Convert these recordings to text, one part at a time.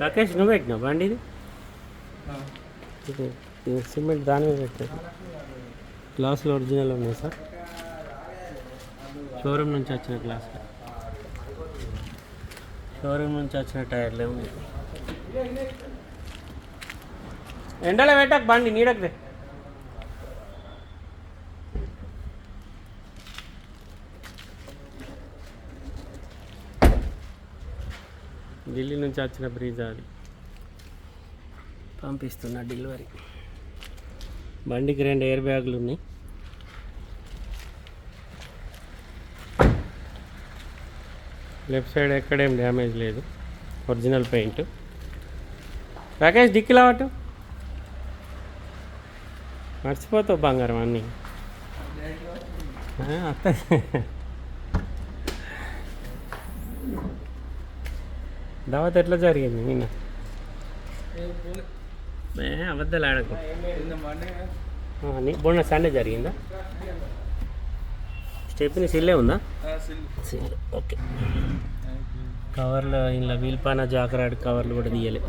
రాకేష్ నువ్వు పెట్టినావు బండి సిమెంట్ దాని మీద పెట్టారు. గ్లాసులు ఒరిజినల్ ఉన్నాయి సార్. షోరూమ్ నుంచి వచ్చిన గ్లాస్ షోరూమ్ నుంచి వచ్చిన టైర్లే ఉన్నాయి. ఎండలో పెట్టక బండి నీడకు ఢిల్లీ నుంచి వచ్చిన బ్రీజ్ అది? పంపిస్తున్నా డెలివరీ. బండికి రెండు ఎయిర్ బ్యాగులు ఉన్నాయి. లెఫ్ట్ సైడ్ ఎక్కడేం డ్యామేజ్ లేదు. Original paint. రాకేష్ డిక్కిలా పట్టు మర్చిపోతావు బంగారం అన్నీ. అత్త దావత్ ఎట్లా జరిగింది నిన్న? ఏ అబద్ధాలు ఆడకు. ఆ, నీ మొన్న సండే జరిగిందా? స్టెప్ని సిల్లే ఉందా? సిల్. ఓకే. కవర్లు ఇలా వీల్పాన జాకరాడు కవర్లు కూడా తీయలే.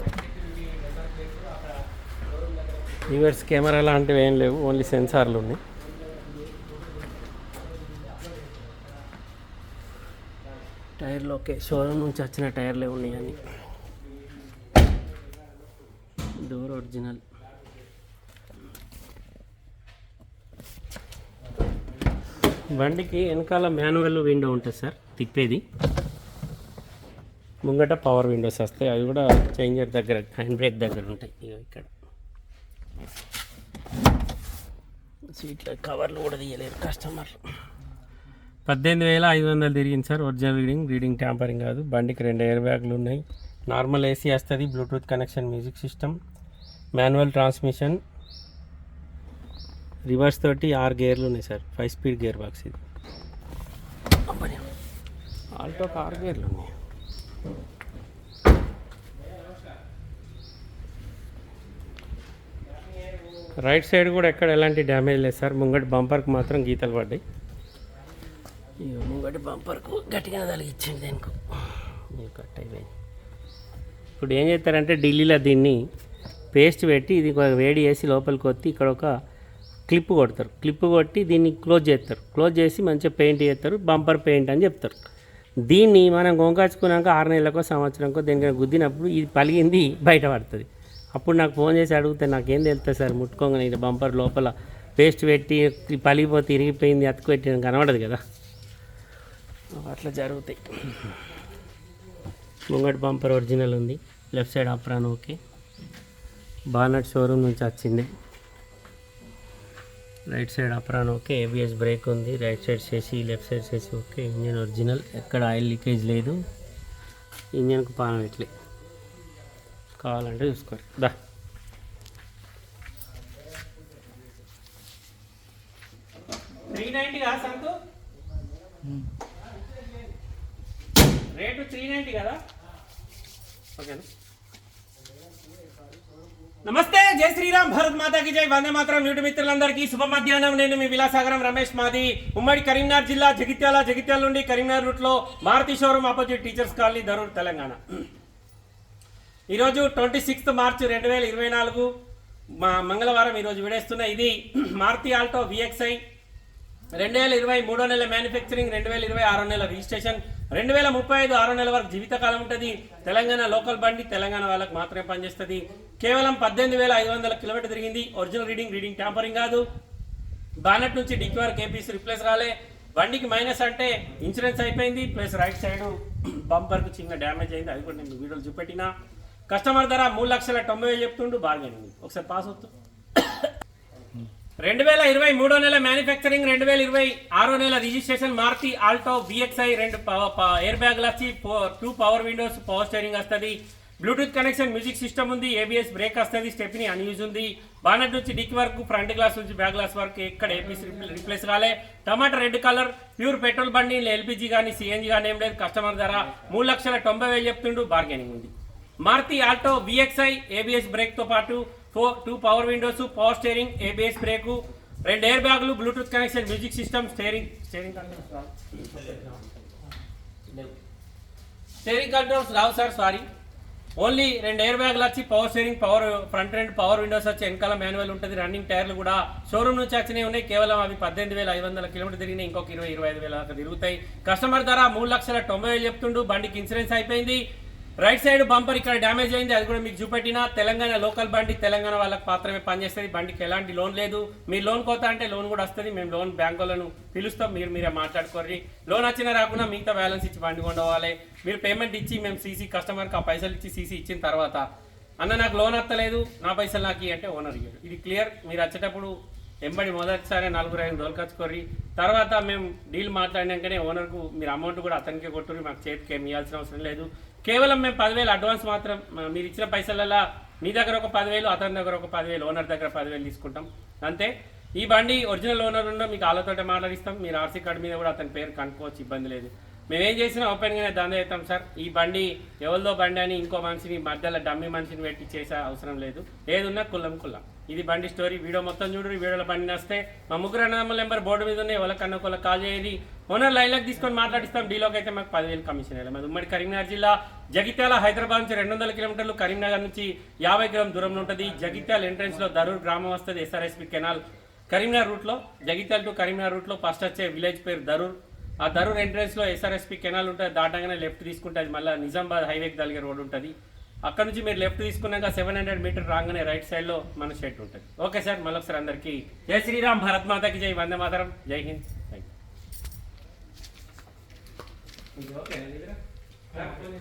రివర్స్ కెమెరా లాంటివి ఏం లేవు ఓన్లీ సెన్సార్లు ఉన్నాయి. టైర్లు ఓకే. షోరూమ్ నుంచి వచ్చిన టైర్లే ఉన్నాయి అని డోర్ ఒరిజినల్. బండికి వెనకాల మాన్యువల్ విండో ఉంటుంది సార్ తిప్పేది. ముంగట పవర్ విండోస్ వస్తాయి అవి కూడా చేంజర్ దగ్గర హ్యాండ్ బ్రేక్ దగ్గర ఉంటాయి. ఇక్కడ. సీట్ల కవర్లు కూడా తీయలేరు కస్టమర్. పద్దెనిమిది వేల ఐదు వందలు తిరిగింది sir. Original reading reading tampering కాదు. బండికి రెండు ఎయిర్ బ్యాగ్లు ఉన్నాయి. నార్మల్ ఏసీ వస్తుంది Bluetooth connection music system manual transmission reverse తోటి ఆరు గేర్లు ఉన్నాయి sir. Five speed gear box ఇది. ఆల్టో ఆరు గేర్లు ఉన్నాయి. రైట్ సైడ్ కూడా ఎక్కడ ఎలాంటి డ్యామేజ్ లేదు సార్. ముంగటి బంపర్కి మాత్రం గీతలు పడ్డాయి. ఇక బంపర్కు గట్టిగా తలిగించింది దానికి. కట్ అయిపోయింది. ఇప్పుడు ఏం చేస్తారంటే ఢిల్లీలో దీన్ని పేస్ట్ పెట్టి ఇది వేడి చేసి లోపలికి కొత్తి ఇక్కడ ఒక క్లిప్ కొడతారు. క్లిప్ కొట్టి దీన్ని క్లోజ్ చేస్తారు. క్లోజ్ చేసి మంచిగా పెయింట్ చేస్తారు. బంపర్ పెయింట్ అని చెప్తారు. దీన్ని మనం గొంకాచుకున్నాక ఆరు నెలలకో సంవత్సరంకో దేనికైనా గుద్దినప్పుడు ఇది పలిగింది బయట పడుతుంది. అప్పుడు నాకు ఫోన్ చేసి అడిగితే నాకేం తెలుస్తుంది సార్ ముట్టుకోగానే బంపర్ లోపల పేస్ట్ పెట్టి పలిగిపోతే ఇరిగిపోయింది అతుకు పెట్టి కనబడదు కదా. అట్లా జరుగుతాయి. ముంగటి బంపర్ ఒరిజినల్ ఉంది. Left side apron okay. Bonnet showroom నుంచి వచ్చింది. Right side apron okay. ABS brake ఉంది. రైట్ సైడ్ చేసి లెఫ్ట్ సైడ్ చేసి ఓకే. Engine original. ఎక్కడ ఆయిల్ లీకేజ్ లేదు. ఇంజన్కు పానం ఇట్లే. కావాలంటే చూసుకోరు దా. Three ninety rate three ninety కదా? ఓకేనా? నమస్తే జై శ్రీరామ్ భారత్ మాతాకి జై. వందే మాత్రం న్యూటి మిత్రులందరికీ శుభ మధ్యాహ్నం. నేను మీ విలాసాగరం రమేష్ మాది. ఉమ్మడి కరీంనగర్ జిల్లా జగిత్యాల జగిత్యాల నుండి కరీంనగర్ రూట్లో Maruti showroom opposite teachers colony Dharur Telangana. ఈరోజు ట్వంటీ సిక్స్త్ మార్చ్ రెండు వేల ఇరవై నాలుగు. మా మంగళవారం ఈరోజు విడేస్తున్న ఇది మారుతి ఆల్టో విఎక్స్ఐ రెండు వేల ఇరవై మూడో నెల మ్యానుఫ్యాక్చరింగ్ రెండు వేల ఇరవై ఆరో నెల రిజిస్ట్రేషన్ రెండు వేల ముప్పై ఐదు ఆరు నెల వరకు జీవితకాలం ఉంటుంది. తెలంగాణ లోకల్ బండి తెలంగాణ వాళ్ళకి మాత్రమే పనిచేస్తుంది. కేవలం పద్దెనిమిది వేల ఐదు వందల కిలోమీటర్ తిరిగింది. ఒరిజినల్ రీడింగ్ రీడింగ్ ట్యాంపరింగ్ కాదు. బానెట్ నుంచి డిక్కి వరకు ఏపీసీ రిప్లేస్ రాలే బండికి మైనస్ అంటే ఇన్సూరెన్స్ అయిపోయింది. ప్లస్ రైట్ సైడ్ బంపర్కు చిన్న డ్యామేజ్ అయింది. అది కూడా నేను వీడియోలు చూపెట్టిన. కస్టమర్ ధర మూడు లక్షల తొంభై వేలు చెప్తుండు. బార్గెనింగ్ ఒకసారి పాస్ అవుతుంది రెండు వేల ఇరవై మూడో నెల మ్యానుఫ్యాక్చరింగ్ రెండు వేల ఇరవై ఆరో నెల రిజిస్ట్రేషన్ మారుతి ఆల్టో బిఎక్స్ఐ రెండు ఎయిర్ బ్యాగ్లు వచ్చి two power windows power steering వస్తుంది. బ్లూటూత్ కనెక్షన్ మ్యూజిక్ సిస్టమ్ ఉంది ఏబిఎస్ బ్రేక్ వస్తుంది స్టెప్ని అన్యూజ్ ఉంది. బానెట్ నుంచి డిక్ వరకు ఫ్రంట్ గ్లాస్ నుంచి బ్యాక్ గ్లాస్ వరకు ఎక్కడ ఏపీసీ రిప్లేస్ కాలే. టమాటా రెడ్ కలర్ ప్యూర్ పెట్రోల్ బండి ఎల్పిజి కానీ సిఎన్జి కానీ ఏం లేదు కస్టమర్ ధర మూడు లక్షల తొంభై వేలు చెప్తుండు బార్గెనింగ్ ఉంది. మారుతి ఆల్టో బిఎక్స్ఐ ఏబిఎస్ బ్రేక్తో పాటు four two power windows power steering ABS brake రెండు ఎయిర్ బ్యాగులు Bluetooth connection music system steering steering steering controls రావు. సార్ సారీ ఓన్లీ రెండు ఎయిర్ బ్యాగ్లు వచ్చి power steering power front and power windows వచ్చి వెనకాల manual ఉంటుంది రన్నింగ్ టైర్లు కూడా. షోరూమ్ నుంచి వచ్చినవి ఉన్నాయి కేవలం అవి పద్దెనిమిది వేల ఐదు వందల కిలోమీటర్ తిరిగిన ఇంకొక ఇరవై ఇరవై ఐదు వేల దాకా తిరుగుతాయి. కస్టమర్ ధర మూడు లక్షల తొంభై వేలు చెప్తుండు బండికి ఇన్సూరెన్స్ అయిపోయింది. రైట్ సైడ్ బంపర్ ఇక్కడ డ్యామేజ్ అయింది అది కూడా మీకు చూపెట్టిన. తెలంగాణ లోకల్ బండి తెలంగాణ వాళ్ళకి మాత్రమే పనిచేస్తుంది. బండికి ఎలాంటి లోన్ లేదు. మీరు లోన్ కోత అంటే లోన్ కూడా వస్తుంది. మేము లోన్ బ్యాంకులను పిలుస్తాం. మీరు మీరే మాట్లాడుకోర్రి. లోన్ వచ్చినా రాకుండా మిగతా బ్యాలెన్స్ ఇచ్చి బండి కొండవాలి మీరు పేమెంట్ ఇచ్చి మేము సీసీ కస్టమర్కి ఆ పైసలు ఇచ్చి సీసీ ఇచ్చిన తర్వాత అన్న నాకు లోన్ వస్తలేదు. నా పైసలు నాకు అంటే ఓనర్ ఇయ్యడు. ఇది క్లియర్? మీరు వచ్చేటప్పుడు ఎంబడి మొదటిసారి నలుగురు ఐదు దొరకచ్చుకోర్రి తర్వాత మేము డీల్ మాట్లాడినాకనే ఓనర్కు మీరు అమౌంట్ కూడా అతనికే కొట్టుకుని మాకు చేతికి ఏమి ఇవ్వాల్సిన అవసరం లేదు. కేవలం మేము పదివేలు అడ్వాన్స్ మాత్రం మీరు ఇచ్చిన పైసలల్లా మీ దగ్గర ఒక పదివేలు అతని దగ్గర ఒక పదివేలు ఓనర్ దగ్గర పదివేలు తీసుకుంటాం. అంతే. ఈ బండి ఒరిజినల్ ఓనర్ ఉండో మీకు వాళ్ళతోటే మాట్లాడిస్తాం. మీరు ఆర్సీ కార్డు మీద కూడా అతని పేరు కనుక్కోవచ్చు ఇబ్బంది లేదు. మేమేం చేసినా ఓపెన్గానే దంద చేస్తాం సార్. ఈ బండి ఎవరిదో బండి అని ఇంకో మనిషిని మధ్యలో డమ్మి మనిషిని పెట్టి చేసే అవసరం లేదు. ఏదున్నా కుల్లం కుల్లం. ఇది బండి స్టోరీ. వీడియో మొత్తం చూడు వీడియోలో బండి నస్తే. మా ముగ్గురు అన్నదమ్ముల నెంబర్ బోర్డు మీద ఉన్నాయి. ఎవరికన్నా ఒకళ్ళకి కాల్ చేయాలి ఓనర్ లైన్లోకి తీసుకొని మాట్లాడిస్తాం. డీలోకి అయితే మాకు పదివేలు కమిషన్ వెళ్ళాలి మాది ఉమ్మడి కరీంనగర్ జిల్లా. జగిత్యాల హైదరాబాద్ నుంచి రెండు వందల కిలోమీటర్లు కరీంనగర్ నుంచి యాభై కిలోమీటర్ దూరంలో ఉంటుంది. జగిత్యాల ఎంట్రన్స్లో దరూర్ గ్రామం వస్తుంది ఎస్ఆర్ఎస్పి కెనాల్. కరీంనగర్ రూట్లో జగిత్యాల టు కరీంనగర్ రూట్లో ఫస్ట్ వచ్చే విలేజ్ పేరు దరూర్ ఆ దరూర్ ఎంట్రన్స్లో ఎస్ఆర్ఎస్పి కెనాల్ ఉంటుంది. దాటంగానే లెఫ్ట్ తీసుకుంటే అది మళ్ళీ నిజామాబాద్ హైవేకి తలిగే రోడ్ ఉంటుంది. అక్కడ నుంచి మీరు లెఫ్ట్ తీసుకున్నాక సెవెన్ హండ్రెడ్ మీటర్ రాగానే రైట్ సైడ్లో మన షెడ్ ఉంటుంది. ఓకే సార్ మళ్ళీ ఒకసారి అందరికీ జై శ్రీరామ్ భరత్ మాతకి జై. వందే మాతరం. జై హింద్. Thank you